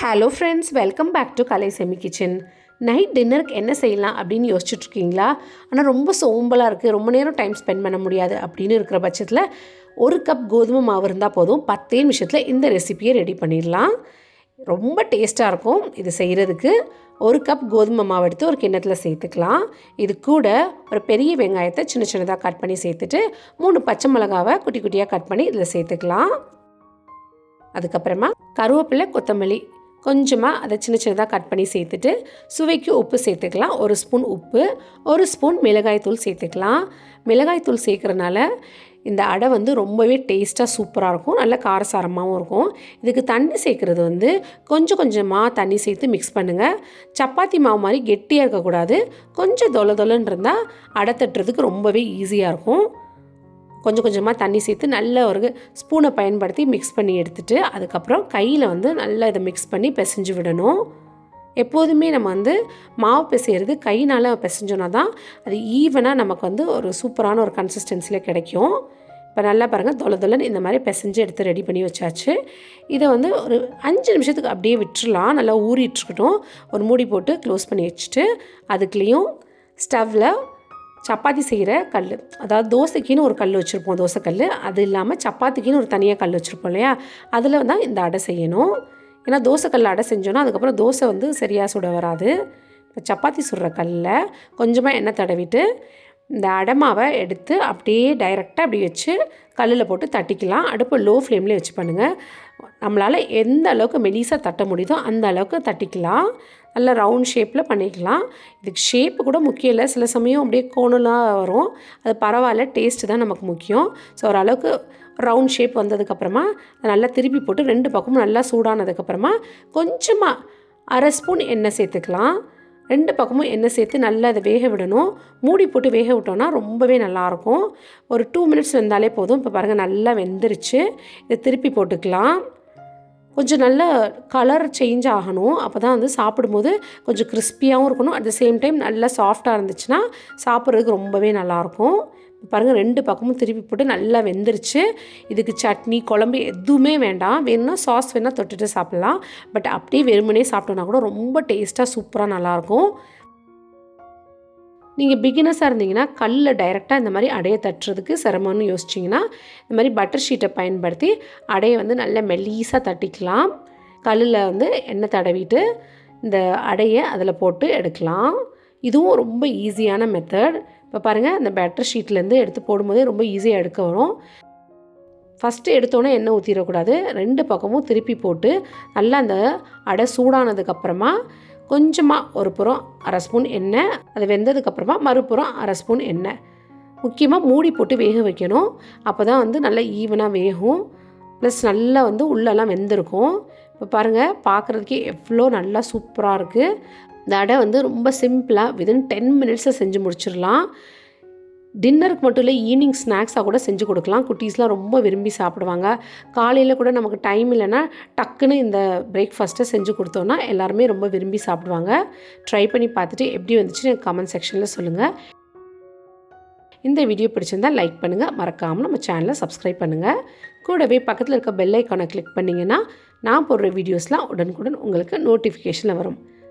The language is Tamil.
Hello friends welcome back to Kalai semi kitchen night டின்னருக்கு என்ன செய்யலாம் அப்படின்னு யோசிச்சுட்ருக்கீங்களா ஆனால் ரொம்ப சோம்பலாக இருக்குது ரொம்ப நேரம் டைம் ஸ்பெண்ட் பண்ண முடியாது அப்படின்னு இருக்கிற பட்சத்தில் ஒரு கப் கோதுமை மாவு இருந்தால் போதும். பத்தே நிமிஷத்தில் இந்த ரெசிபியை ரெடி பண்ணிடலாம். ரொம்ப டேஸ்ட்டாக இருக்கும் இது செய்கிறதுக்கு ஒரு கப் கோதுமை மாவு எடுத்து ஒரு கிண்ணத்தில் சேர்த்துக்கலாம். இது கூட ஒரு பெரிய வெங்காயத்தை சின்ன சின்னதாக கட் பண்ணி சேர்த்துட்டு மூணு பச்சை மிளகாவை குட்டி குட்டியாக கட் பண்ணி இதில் சேர்த்துக்கலாம். அதுக்கப்புறமா கருவேப்பிலை கொத்தமல்லி கொஞ்சமாக அதை சின்ன சின்னதாக கட் பண்ணி சேர்த்துட்டு சுவைக்கு உப்பு சேர்த்துக்கலாம். ஒரு ஸ்பூன் உப்பு ஒரு ஸ்பூன் மிளகாய்த்தூள் சேர்த்துக்கலாம். மிளகாய் தூள் சேர்க்குறனால இந்த அடை வந்து ரொம்பவே டேஸ்ட்டாக சூப்பராக இருக்கும். நல்ல காரசாரமாகவும் இருக்கும். இதுக்கு தண்ணி சேர்க்குறது வந்து கொஞ்சம் கொஞ்சமாக தண்ணி சேர்த்து மிக்ஸ் பண்ணுங்கள் சப்பாத்தி மாவு மாதிரி கெட்டியாக இருக்கக்கூடாது. கொஞ்சம் தொலை தொலைன்னு இருந்தால் அடை தட்டுறதுக்கு ரொம்பவே ஈஸியாக இருக்கும். கொஞ்சம் கொஞ்சமாக தண்ணி சேர்த்து நல்ல ஒரு ஸ்பூனை பயன்படுத்தி மிக்ஸ் பண்ணி எடுத்துட்டு அதுக்கப்புறம் கையில் வந்து நல்லா இதை மிக்ஸ் பண்ணி பிசைஞ்சு விடணும். எப்போதுமே நம்ம வந்து மாவு பிசையிறது கைனால் பிசைஞ்சோன்னா தான் அது ஈவனாக நமக்கு வந்து ஒரு சூப்பரான ஒரு கன்சிஸ்டன்சியில் கிடைக்கும். இப்போ நல்லா பாருங்கள் தொலை தொலைன்னு இந்த மாதிரி பிசைஞ்சு எடுத்து ரெடி பண்ணி வச்சாச்சு. இதை வந்து ஒரு அஞ்சு நிமிஷத்துக்கு அப்படியே விட்டுறலாம் நல்லா ஊறிட்டுருக்கட்டும் ஒரு மூடி போட்டு க்ளோஸ் பண்ணி வச்சுட்டு அதுக்குலேயும் ஸ்டவ்வில் சப்பாத்தி செய்கிற கல் அதாவது தோசைக்குன்னு ஒரு கல் வச்சுருப்போம் தோசைக்கல் அது இல்லாமல் சப்பாத்திக்குன்னு ஒரு தனியாக கல் வச்சுருப்போம் இல்லையா? அதில் தான் இந்த அடை செய்யணும். ஏன்னா தோசைக்கல் அடை செஞ்சோன்னா அதுக்கப்புறம் தோசை வந்து சரியாக சுட வராது. இப்போ சப்பாத்தி சுடுற கல்லில் கொஞ்சமாக எண்ணெய் தடவிட்டு இந்த அடமாவை எடுத்து அப்படியே டைரெக்டாக அப்படி வச்சு கல்லில் போட்டு தட்டிக்கலாம். அடுப்பு லோ ஃப்ளேம்லேயே வச்சு பண்ணுங்கள் நம்மளால் எந்த அளவுக்கு மெலிசாக தட்ட முடியுதோ அந்த அளவுக்கு தட்டிக்கலாம். நல்ல ரவுண்ட் ஷேப்பில் பண்ணிக்கலாம். இதுக்கு ஷேப்பு கூட முக்கியம் இல்லை. சில சமயம் அப்படியே கோணலாக வரும். அது பரவாயில்ல டேஸ்ட்டு தான் நமக்கு முக்கியம். ஸோ ஓரளவுக்கு ரவுண்ட் ஷேப் வந்ததுக்கப்புறமா நல்லா திருப்பி போட்டு ரெண்டு பக்கமும் நல்லா சூடானதுக்கப்புறமா கொஞ்சமாக அரை ஸ்பூன் எண்ணெய் சேர்த்துக்கலாம். ரெண்டு பக்கமும் எண்ணெய் சேர்த்து நல்லா அதை வேக விடணும். மூடி போட்டு வேக விட்டோன்னா ரொம்பவே நல்லாயிருக்கும். ஒரு டூ மினிட்ஸ் வெந்தாலே போதும். இப்போ பாருங்கள் நல்லா வெந்துருச்சு. இதை திருப்பி போட்டுக்கலாம். கொஞ்சம் நல்ல கலர் சேஞ்ச் ஆகணும். அப்போ தான் வந்து சாப்பிடும்போது கொஞ்சம் கிறிஸ்பியாகவும் இருக்கணும். அட் த சேம் டைம் நல்லா சாஃப்டாக இருந்துச்சுன்னா சாப்பிட்றதுக்கு ரொம்பவே நல்லாயிருக்கும். பாருங்கள் ரெண்டு பக்கமும் திருப்பி போட்டு நல்லா வெந்துருச்சு. இதுக்கு சட்னி குழம்பு எதுவுமே வேண்டாம். வேணும்னா சாஸ் வேணால் தொட்டுட்டு சாப்பிட்லாம். பட் அப்படியே வெறுமனே சாப்பிட்டோன்னா கூட ரொம்ப டேஸ்ட்டாக சூப்பராக நல்லாயிருக்கும். நீங்கள் பிகினஸாக இருந்தீங்கன்னா கல்லில் டைரெக்டாக இந்த மாதிரி அடையை தட்டுறதுக்கு சிரமம்னு யோசிச்சிங்கன்னா இந்த மாதிரி பட்டர் ஷீட்டை பயன்படுத்தி அடையை வந்து நல்லா மெல்லீஸாக தட்டிக்கலாம். கல்லில் வந்து எண்ணெய் தடவிட்டு இந்த அடையை அதில் போட்டு எடுக்கலாம். இதுவும் ரொம்ப ஈஸியான மெத்தட் இப்போ பாருங்கள் அந்த பேட்டர் ஷீட்லேருந்து எடுத்து போடும்போதே ரொம்ப ஈஸியாக எடுக்க வரும். ஃபஸ்ட்டு எடுத்தோன்னே எண்ணெய் ஊற்றிடக்கூடாது ரெண்டு பக்கமும் திருப்பி போட்டு நல்லா அந்த அடை சூடானதுக்கப்புறமா கொஞ்சமாக ஒரு புறம் அரை ஸ்பூன் எண்ணெய் அது வெந்ததுக்கப்புறமா மறுபுறம் அரை ஸ்பூன் எண்ணெய். முக்கியமாக மூடி போட்டு வேக வைக்கணும். அப்போ தான் வந்து நல்லா ஈவனாக வேகும். ப்ளஸ் நல்லா வந்து உள்ளெல்லாம் வெந்திருக்கும். இப்போ பாருங்கள் பார்க்குறதுக்கே எவ்வளோ நல்லா சூப்பராக இருக்குது இந்த அடை வந்து ரொம்ப சிம்பிளாக வித்தின் டென் மினிட்ஸை செஞ்சு முடிச்சிடலாம். டின்னருக்கு மட்டும் இல்லை ஈவினிங் ஸ்நாக்ஸாக கூட செஞ்சு கொடுக்கலாம். குட்டீஸ்லாம் ரொம்ப விரும்பி சாப்பிடுவாங்க. காலையில் கூட நமக்கு டைம் இல்லைன்னா டக்குன்னு இந்த பிரேக்ஃபாஸ்ட்டை செஞ்சு கொடுத்தோன்னா எல்லாருமே ரொம்ப விரும்பி சாப்பிடுவாங்க. ட்ரை பண்ணி பார்த்துட்டு எப்படி வந்துச்சுன்னு எனக்கு கமெண்ட் செக்ஷனில் சொல்லுங்கள் இந்த வீடியோ பிடிச்சிருந்தால் லைக் பண்ணுங்கள் மறக்காமல் நம்ம சேனலை சப்ஸ்கிரைப் பண்ணுங்கள் கூடவே பக்கத்தில் இருக்க பெல் ஐக்கானை கிளிக் பண்ணிங்கன்னா நான் போடுற வீடியோஸ்லாம் உடனுக்குடன் உங்களுக்கு நோட்டிஃபிகேஷனில் வரும்.